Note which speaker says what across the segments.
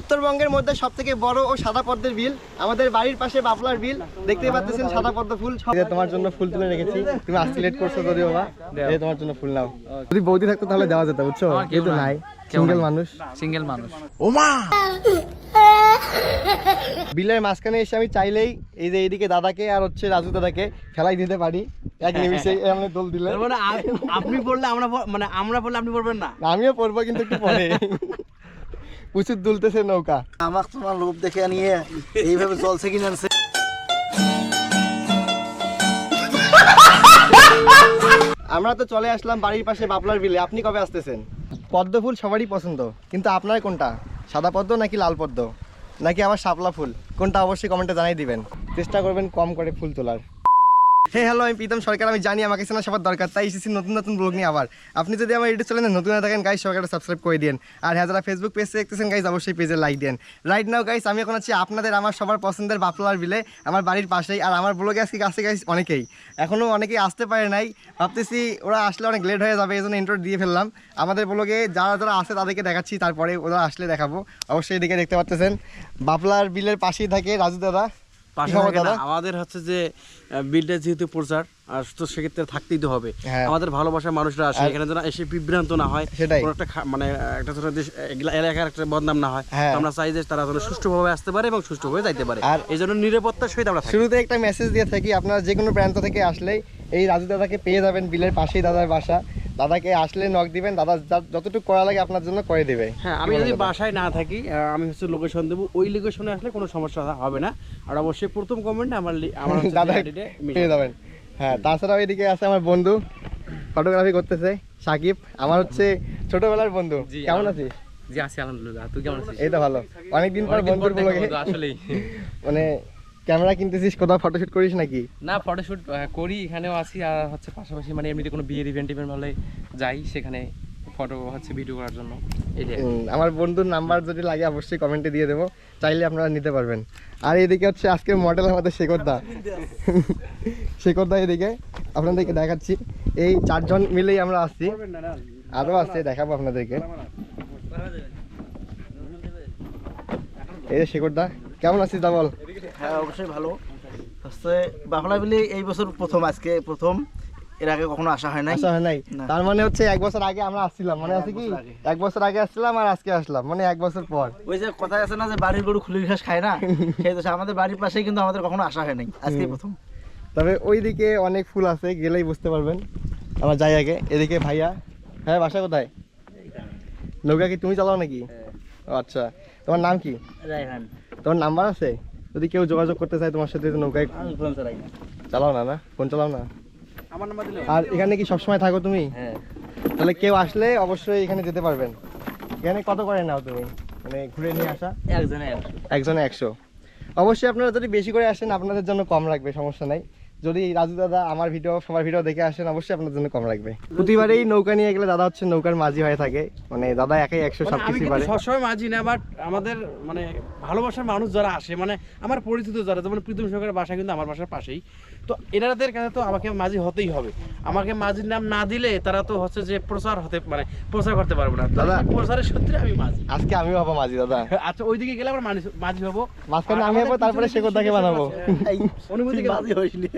Speaker 1: উত্তরবঙ্গের মধ্যে সব থেকে বড় ও সাদা পদ্মের বিল আমাদের বাড়ির পাশে বাপলার বিল দেখতে পাচ্ছেন সাদা পদ্ম ফুল। তোমার জন্য ফুল তুলে রেখেছি। তুমি আসতে লেট করছ যদিও বা। এই তোমার জন্য ফুল নাও। যদি বৌদি থাকতো তাহলে দেওয়া যেত বুঝছ?
Speaker 2: কেউ
Speaker 1: কিন্তু
Speaker 2: নাই।
Speaker 1: সিঙ্গেল মানুষ।
Speaker 2: সিঙ্গেল মানুষ।
Speaker 1: বিলের মাঝখানে এসে আমি চাইলেই এই যে এইদিকে দাদাকে আর হচ্ছে রাজু দাদাকে খেলাই দিতে পারি। এক নিমিষে এমনি দোল দিলে
Speaker 3: মানে আপনি বললে আমরা মানে আমরা বললে আপনি বলবেন না?
Speaker 1: আমিও পড়ব কিন্তু একটু পরে। প্রচুর দুলতেছে নৌকা।
Speaker 3: আমার তোমার লোভ দেখে নিয়ে এইভাবে চলছে কিনা আনছে।
Speaker 1: আমরা তো চলে আসলাম বাড়ির পাশে বাপলার বিলে। আপনি কবে আসতেছেন? পদ্ম ফুল সবারই পছন্দ কিন্তু আপনার কোনটা? সাদা পদ্ম নাকি লাল পদ্ম? নাকি আবার শাপলা ফুল? কোনটা অবশ্যই কমেন্টে জানাই দিবেন। চেষ্টা করবেন কম করে ফুল তোলার। হে হ্যালো আমি প্রীতম সরকার, আমি জানি আমাকে চেনা সবার দরকার, তাই এসেছি নতুন নতুন ব্লগ নিয়ে আবার। আপনি যদি আমার ইউটিউব চ্যানেলে নতুন থাকেন গাইজ সরকারটা সাবস্ক্রাইব করে দিন আর হ্যাঁ যারা ফেসবুক পেজ দেখতেছেন গাইজ অবশ্যই পেজে লাইক দেন রাইট নাও গাইজ আমি এখন আছি আপনাদের, আমার সবার পছন্দের বাপলার বিলে, আমার বাড়ির পাশেই, আর আমার ব্লগে আজকে কাছে গাইজ অনেকেই। এখনও অনেকেই আসতে পারে নাই। ভাবতেছি ওরা আসলে অনেক লেট হয়ে যাবে, এই জন্য ইন্টার দিয়ে ফেললাম। আমাদের ব্লগে যারা যারা আসে তাদেরকে দেখাচ্ছি, তারপরে ওরা আসলে দেখাবো। অবশ্যই এদিকে দেখতে পাচ্ছেন বাপলার বিলের পাশেই থাকে রাজু দাদা।
Speaker 3: আমাদের হচ্ছে যে বিলটা যেহেতু প্রচার আর তো সেক্ষেত্রে থাকতেই তো হবে।
Speaker 1: হ্যাঁ।
Speaker 3: আমাদের ভালোবাসার মানুষরা আসে এখানে যেন এসে বিভ্রান্ত না হয় কোনো একটা মানে একটা ছোট দেশ এলাকার একটা বদনাম না হয়।
Speaker 1: হ্যাঁ।
Speaker 3: আমরা চাই যে তারা যেন সুষ্ঠুভাবে আসতে পারে এবং সুষ্ঠুভাবে যাইতে পারে।
Speaker 1: আর-
Speaker 3: এই জন্য নিরাপত্তার সহিত আমরা
Speaker 1: শুরুতে একটা মেসেজ দিয়ে থাকি আপনারা যে কোনো প্রান্ত থেকে আসলেই এই রাজু দাদাকে পেয়ে যাবেন বিলের পাশেই দাদার বাসা। দাদাকে আসলে নক দিবেন দাদা যতটুকু করা লাগে আপনার জন্য করে দেবে।
Speaker 3: হ্যাঁ আমি যদি
Speaker 1: দাদা?
Speaker 3: বাসায় না থাকি আমি হচ্ছে লোকেশন দেবো। ওই লোকেশনে আসলে কোনো সমস্যা হবে না। আর অবশ্যই প্রথম কমেন্টে আমার আমার
Speaker 1: দাদা
Speaker 3: যে ID টা মিশে
Speaker 1: পেয়ে যাবেন। হ্যাঁ তাছাড়াও এদিকে আছে আমার বন্ধু ফটোগ্রাফি করতেছে সাকিব। আমার হচ্ছে ছোটবেলার বন্ধু। কেমন আছিস?
Speaker 2: জি আছি আলহামদুলিল্লাহ। তুই কেমন আছিস?
Speaker 1: এই তো ভালো। অনেকদিন পর বন্ধুর
Speaker 2: বন্ধু, আসলেই।
Speaker 1: মানে ক্যামেরা কিনতেছিস কোথাও ফটোশুট করিস নাকি?
Speaker 2: না ফটোশুট করি এখানেও আছি আর হচ্ছে পাশাপাশি মানে এমনিতে কোনো বিয়ের ইভেন্ট টিভেন্ট হলে যাই সেখানে ফটো হচ্ছে ভিডিও করার জন্য।
Speaker 1: আমার বন্ধুর নাম্বার যদি লাগে অবশ্যই কমেন্টে দিয়ে দেবো। চাইলে আপনারা নিতে পারবেন। আর এদিকে হচ্ছে আজকে মডেল আমাদের শেখরদা। শেখরদা এদিকে। আপনাদেরকে দেখাচ্ছি। এই চারজন মিলেই আমরা আসছি আরও আছে দেখাবো আপনাদেরকে। এই যে শেখরদা কেমন আছিস দা বল?
Speaker 4: হ্যাঁ অবশ্যই ভালো। হচ্ছে বাংলা বিলি এই বছর প্রথম আজকে প্রথম। এর আগে কখনো আসা হয় নাই।
Speaker 1: আসা হয় নাই। তার মানে হচ্ছে এক বছর আগে আমরা আসছিলাম। মানে আছে কি এক বছর আগে আসছিলাম আর আজকে আসলাম। মানে এক বছর পর।
Speaker 4: ওই যে কথা আছে না যে বাড়ির গরু খুলির ঘাস খায় না? সেই তো আমাদের বাড়ির পাশেই কিন্তু আমাদের কখনো আসা হয় নাই। আজকে প্রথম।
Speaker 1: তবে ওইদিকে অনেক ফুল আছে গেলেই বুঝতে পারবেন। আমার যাই আগে। এদিকে ভাইয়া। হ্যাঁ বাসা কোথায়? নৌকা কি তুমি চালাও নাকি? আচ্ছা। তোমার নাম কি?
Speaker 4: রাইহান
Speaker 1: তোমার নাম্বার আছে? যদি কেউ যোগাযোগ করতে চায় তোমার সাথে নৌকায় চালাও না না? ফোন চালাও না?
Speaker 3: আমার নাম্বার দিলে
Speaker 1: আর এখানে কি সবসময় থাকো তুমি?
Speaker 4: হ্যাঁ।
Speaker 1: তাহলে কেউ আসলে অবশ্যই এখানে যেতে পারবেন। এখানে কত করে নাও তুমি? মানে ঘুরে নিয়ে আসা?
Speaker 4: একজনে
Speaker 1: একজনে একশো। অবশ্যই আপনারা যদি বেশি করে আসেন আপনাদের জন্য কম রাখবে সমস্যা নাই। যদি রাজু দাদা আমার ভিডিও সবার ভিডিও দেখে আসেন অবশ্যই আপনার জন্য কম রাখবে প্রতিবারেই নৌকা নিয়ে গেলে দাদা হচ্ছে নৌকার মাঝি হয়ে থাকে। মানে দাদা একাই একশো সব
Speaker 3: মানে
Speaker 1: কিছু পারে।
Speaker 3: সবসময় মাঝি না বাট আমাদের মানে ভালোবাসার মানুষ যারা আসে মানে আমার পরিচিত যারা যেমন প্রীতম সরকারের বাসা কিন্তু আমার বাসার পাশেই। তো এনাদের কাছে তো আমাকে মাঝি হতেই হবে। আমাকে মাঝির নাম না দিলে তারা তো হচ্ছে যে প্রচার হতে মানে প্রচার করতে পারব না।
Speaker 1: দাদা।
Speaker 3: প্রচারের সূত্রে আমি মাঝি।
Speaker 1: আজকে আমিও হব মাঝি দাদা।
Speaker 3: আচ্ছা ওইদিকে গেলে আমরা মাঝি মাঝি হব।
Speaker 1: মাঝখানে আমি হব তারপরে দাকে
Speaker 3: কিছু
Speaker 1: বানাবো
Speaker 3: কেন?
Speaker 4: বাদী হইসনি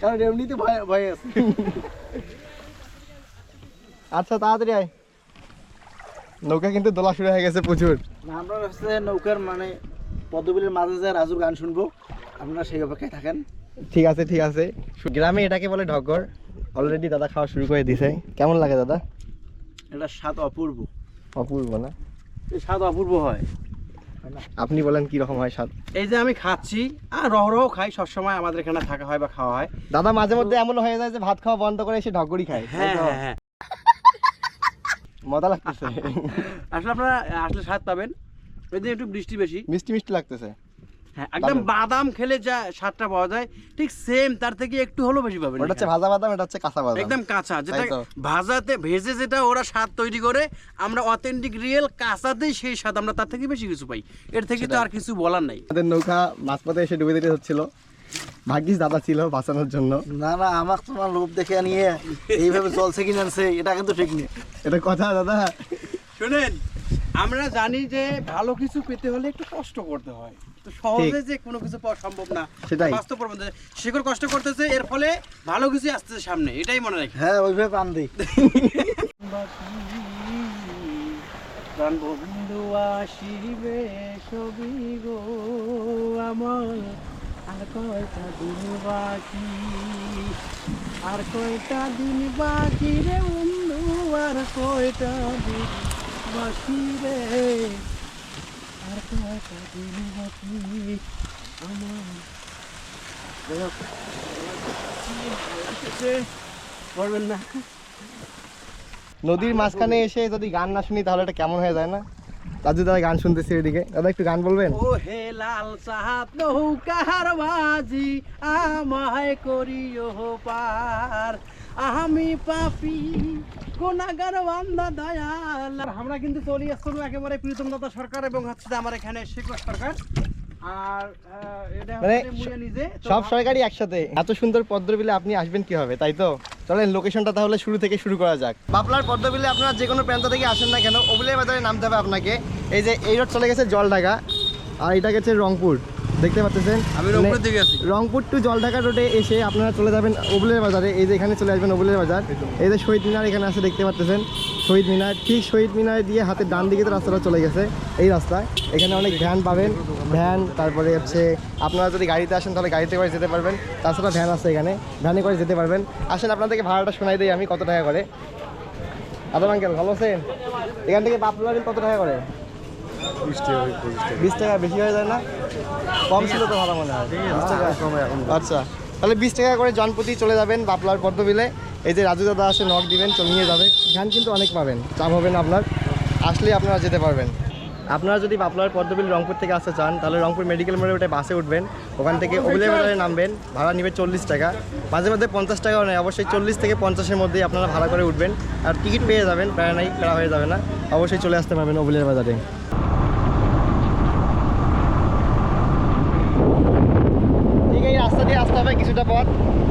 Speaker 4: কারণ এমনিতে ভয় ভয় আছে।
Speaker 1: আচ্ছা তাড়াতাড়ি আয়। নৌকা কিন্তু দোলা শুরু হয়ে গেছে প্রচুর।
Speaker 4: না, আমরা হচ্ছে নৌকার মানে পদ্মবিলের মাঝে যে রাজুর গান শুনব আপনারা সেই অপেক্ষায় থাকেন।
Speaker 1: ঠিক আছে ঠিক আছে। গ্রামে এটাকে বলে ঢগর অলরেডি দাদা খাওয়া শুরু করে দিছে। কেমন লাগে দাদা?
Speaker 4: এটা স্বাদ অপূর্ব।
Speaker 1: অপূর্ব না?
Speaker 3: এই স্বাদ অপূর্ব হয়।
Speaker 1: আপনি বলেন কি রকম হয় স্বাদ?
Speaker 3: এই যে আমি খাচ্ছি আর রহ রহ খাই সবসময় আমাদের এখানে থাকা হয় বা খাওয়া হয়।
Speaker 1: দাদা মাঝে মধ্যে এমন হয়ে যায় যে ভাত খাওয়া বন্ধ করে এসে ঢগরি খায়।
Speaker 3: হ্যাঁ হ্যাঁ হ্যাঁ।
Speaker 1: মজা লাগতেছে।
Speaker 3: আসলে আপনারা আসলে স্বাদ পাবেন। ওই দিন একটু বৃষ্টি বেশি।
Speaker 1: মিষ্টি মিষ্টি লাগতেছে।
Speaker 3: হ্যাঁ একদম বাদাম খেলে যা স্বাদটা পাওয়া যায় ঠিক সেম তার থেকে একটু হলেও বেশি পাবেন
Speaker 1: ওটা হচ্ছে ভাজা বাদাম এটা হচ্ছে কাঁচা বাদাম।
Speaker 3: একদম কাঁচা যেটা ভাজাতে ভেজে যেটা ওরা স্বাদ তৈরি করে আমরা অথেন্টিক রিয়েল কাঁচাতেই সেই স্বাদ আমরা তার থেকে বেশি কিছু পাই। এর থেকে তো আর কিছু বলার নাই।
Speaker 1: আমাদের নৌকা মাঝপথে এসে ডুবে দিতে হচ্ছিল। ভাগ্যিস দাদা ছিল বাঁচানোর জন্য।
Speaker 4: না না আমার তোমার লোভ দেখে নিয়ে এইভাবে চলছে কিনা আনছে এটা কিন্তু ঠিক নেই।
Speaker 1: এটা কথা দাদা।
Speaker 3: শুনেন আমরা জানি যে ভালো কিছু পেতে হলে একটু কষ্ট করতে হয়। তো সহজে যে কোনো কিছু পাওয়া সম্ভব না।
Speaker 1: সেটাই।
Speaker 3: বাস্তব যে শিকড় কষ্ট করতেছে এর ফলে ভালো কিছু আসতেছে সামনে এটাই মনে রাখি।
Speaker 4: হ্যাঁ ওইভাবে পান দিই।
Speaker 3: বন্ধু আসিবে সবই গো আমার। আর কয়টা দিন বাকি? আর কয়টা দিন বাকি রে বন্ধু? আর কয়টা দিন বাকি রে?
Speaker 1: নদীর মাঝখানে এসে যদি গান না শুনি, তাহলে এটা কেমন হয়ে যায় না? রাজু দাদা গান শুনতেছি এদিকে। দাদা, একটু গান বলবেন?
Speaker 3: ও হে লাল সাহাত নৌকার বাজি, আমায় করিও পার আমি পাপি কোনাগার বান্দা দয়াল। আমরা কিন্তু চলে আসছিলাম একেবারে প্রীতম দাদা সরকার এবং হচ্ছে আমার এখানে শেখর সরকার। আর এটা
Speaker 1: মানে
Speaker 3: নিজে
Speaker 1: সব সরকারি একসাথে। এত সুন্দর পদ্ম বিলে আপনি আসবেন তাই তো? চলেন লোকেশনটা তাহলে শুরু থেকে শুরু করা যাক। বাপলার আপনারা যে কোনো প্রান্ত থেকে আসেন না কেন ওবুলের বাজারে নামতে হবে আপনাকে। এই যে এই রোড চলে গেছে জলঢাকা আর এটা গেছে রংপুর। দেখতে পাচ্ছেন?
Speaker 3: আমি রংপুরের দিকে আছি।
Speaker 1: রংপুর টু জলঢাকা রোডে এসে আপনারা চলে যাবেন ওবুলের বাজারে। এই যে এখানে চলে আসবেন ওবুলের বাজার। এই যে শহীদ মিনার এখানে আছে দেখতে পাচ্ছেন? শহীদ মিনার। ঠিক শহীদ মিনার দিয়ে হাতের ডান দিকে তো রাস্তাটা চলে গেছে এই রাস্তায়। এখানে অনেক ভ্যান পাবেন। ভ্যান তারপরে হচ্ছে আপনারা যদি গাড়িতে আসেন তাহলে গাড়িতে করে যেতে পারবেন। তাছাড়া ভ্যান আছে এখানে। ভ্যানে করে যেতে পারবেন। আসেন আপনাদেরকে ভাড়াটা শোনাই দিই আমি কত টাকা করে। আদম আঙ্কেল ভালো আছেন? এখান থেকে বাপলার কত টাকা করে? বিশ টাকা বেশি হয়ে যায় না? কম ছিল তো ভালো মনে হয়। আচ্ছা তাহলে বিশ টাকা করে জনপ্রতি চলে যাবেন বাপলার পদ্মবিলে। এই যে রাজু দাদা আসে নখ দিবেন চলে নিয়ে যাবে। ধ্যান কিন্তু অনেক পাবেন চাপ হবে না আপনার। আসলে আপনারা যেতে পারবেন। আপনারা যদি বাপলার পদ্মবিল রংপুর থেকে আসতে চান তাহলে রংপুর মেডিকেল মোড়ে উঠে বাসে উঠবেন। ওখান থেকে ওবুলে বাজারে নামবেন ভাড়া নেবে চল্লিশ টাকা। মাঝে মাঝে পঞ্চাশ টাকাও নেয় অবশ্যই চল্লিশ থেকে পঞ্চাশের মধ্যেই আপনারা ভাড়া করে উঠবেন। আর টিকিট পেয়ে যাবেন প্রায় নাই প্রায় হয়ে যাবে না। অবশ্যই চলে আসতে পারবেন ওবুলের বাজারে ঠিক এই রাস্তা দিয়ে কিছুটা পথ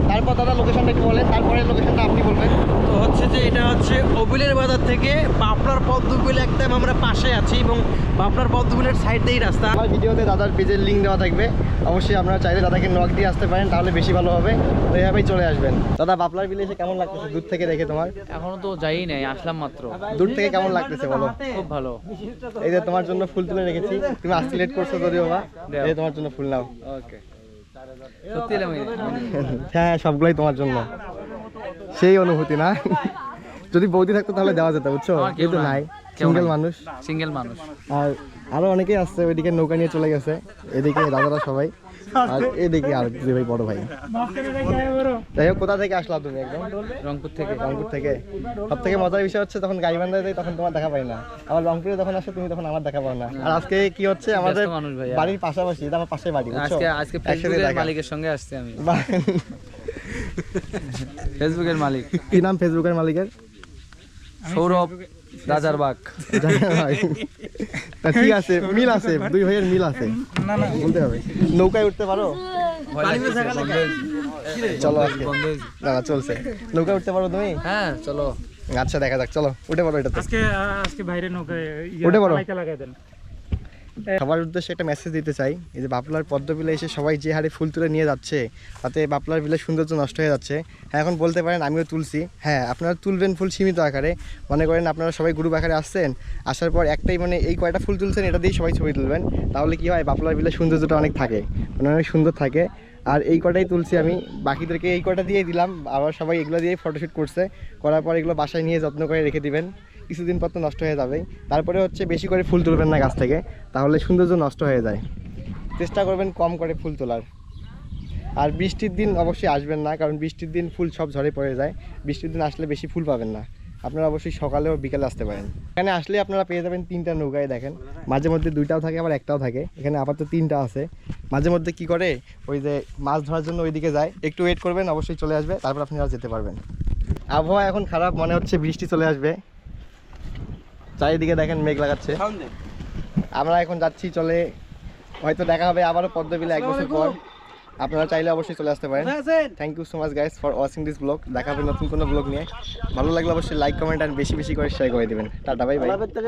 Speaker 1: তারপর দাদা লোকেশনটা একটু বলেন তারপরে লোকেশনটা আপনি বলবেন।
Speaker 3: তো হচ্ছে যে এটা হচ্ছে অবিলের বাজার থেকে বাপলার পদ্মবিল একদম আমরা পাশে আছি এবং বাপলার পদ্মবিলের সাইড দিয়েই রাস্তা।
Speaker 1: আমার ভিডিওতে দাদার পেজের লিঙ্ক দেওয়া থাকবে। অবশ্যই আপনারা চাইলে দাদাকে নক দিয়ে আসতে পারেন তাহলে বেশি ভালো হবে। তো এইভাবেই চলে আসবেন। দাদা বাপলার বিলে এসে কেমন লাগতেছে? দূর থেকে দেখে তোমার?
Speaker 5: এখনও তো যাই নাই আসলাম মাত্র।
Speaker 1: দূর থেকে কেমন লাগতেছে বলো?
Speaker 5: খুব ভালো।
Speaker 1: এই যে তোমার জন্য ফুল তুলে রেখেছি। তুমি আসতে লেট করছ যদিও বা এই তোমার জন্য ফুল নাও।
Speaker 5: ওকে
Speaker 1: হ্যাঁ সবগুলোই তোমার জন্য। সেই অনুভূতি না? যদি বৌদি থাকতো তাহলে দেওয়া যেত বুঝছ?
Speaker 5: কেউ
Speaker 1: কিন্তু
Speaker 5: নাই।
Speaker 1: নাই। সিঙ্গেল মানুষ।
Speaker 5: সিঙ্গেল মানুষ।
Speaker 1: আর আরও অনেকেই আসছে ওইদিকে নৌকা নিয়ে চলে গেছে। এদিকে দাদারা সবাই। আর এদিকে আর দুই ভাই বড় ভাই। যাই হোক কোথা থেকে আসলা তুমি একদম?
Speaker 5: রংপুর থেকে।
Speaker 1: রংপুর থেকে। সব থেকে মজার বিষয় হচ্ছে তখন গাইবান্ধায় যাই তখন তোমার দেখা পাই না। আবার রংপুরে যখন আসো তুমি তখন আমার দেখা পাও না। আর আজকে কি হচ্ছে আমাদের বাড়ির পাশাপাশি আমার পাশে বাড়ি
Speaker 5: আজকে আজকে ফেসবুকের মালিকের সঙ্গে আসছি আমি। ফেসবুকের মালিক।
Speaker 1: কি নাম ফেসবুকের মালিকের?
Speaker 5: সৌরভ। রাজারবাগ।
Speaker 1: বাঘ ঠিক আছে মিল আছে দুই ভাইয়ের মিল আছে। বলতে হবে। নৌকায় উঠতে পারো? চলো দাদা না চলছে। নৌকায় উঠতে পারো তুমি?
Speaker 5: হ্যাঁ চলো।
Speaker 1: আচ্ছা দেখা যাক চলো উঠে পড়ো এটা
Speaker 6: আজকে আজকে বাইরে নৌকায়
Speaker 1: উঠে পড়ো।
Speaker 6: লাগাই দেন।
Speaker 1: সবার উদ্দেশ্যে একটা মেসেজ দিতে চাই, এই যে বাপলার পদ্ম বিলে এসে সবাই যে হারে ফুল তুলে নিয়ে যাচ্ছে, তাতে বাপলার বিলের সৌন্দর্য নষ্ট হয়ে যাচ্ছে। হ্যাঁ এখন বলতে পারেন আমিও তুলছি। হ্যাঁ আপনারা তুলবেন ফুল সীমিত আকারে। মনে করেন আপনারা সবাই গ্রুপ আকারে আসছেন, আসার পর একটাই মানে এই কয়টা ফুল তুলছেন এটা দিয়েই সবাই ছবি তুলবেন। তাহলে কি হয়, বাপলার বিলের সৌন্দর্যটা অনেক থাকে মানে অনেক সুন্দর থাকে। আর এই কটাই তুলছি আমি, বাকিদেরকে এই কটা দিয়েই দিলাম, আবার সবাই এগুলো দিয়ে ফটোশ্যুট করছে। করার পর এগুলো বাসায় নিয়ে যত্ন করে রেখে দিবেন। কিছুদিন পর তো নষ্ট হয়ে যাবে তারপরে হচ্ছে বেশি করে ফুল তুলবেন না গাছ থেকে, তাহলে সৌন্দর্য নষ্ট হয়ে যায়। চেষ্টা করবেন কম করে ফুল তোলার। আর বৃষ্টির দিন অবশ্যই আসবেন না, কারণ বৃষ্টির দিন ফুল সব ঝরে পড়ে যায়। বৃষ্টির দিন আসলে বেশি ফুল পাবেন না। আপনারা অবশ্যই সকালে ও বিকালে আসতে পারেন। এখানে আসলে আপনারা পেয়ে যাবেন তিনটা নৌকায় দেখেন। মাঝে মধ্যে দুইটাও থাকে, আবার একটাও থাকে। এখানে আপাতত তিনটা আছে। মাঝে মধ্যে কি করে? ওই যে মাছ ধরার জন্য ওইদিকে যায়। একটু ওয়েট করবেন, অবশ্যই চলে আসবে, তারপর আপনারা যেতে পারবেন। আবহাওয়া এখন খারাপ, মনে হচ্ছে বৃষ্টি চলে আসবে। চারিদিকে দেখেন মেঘ লাগাচ্ছে। আমরা এখন যাচ্ছি চলে। হয়তো দেখা হবে আবারও পদ্মবিলে এক বছর পর। আপনারা চাইলে অবশ্যই চলে আসতে পারেন। Thank you so much guys for watching this blog দেখা হবে নতুন কোনো ব্লগ নিয়ে। ভালো লাগলে অবশ্যই লাইক কমেন্ট আর বেশি বেশি করে শেয়ার করে দেবেন। Tata bye bye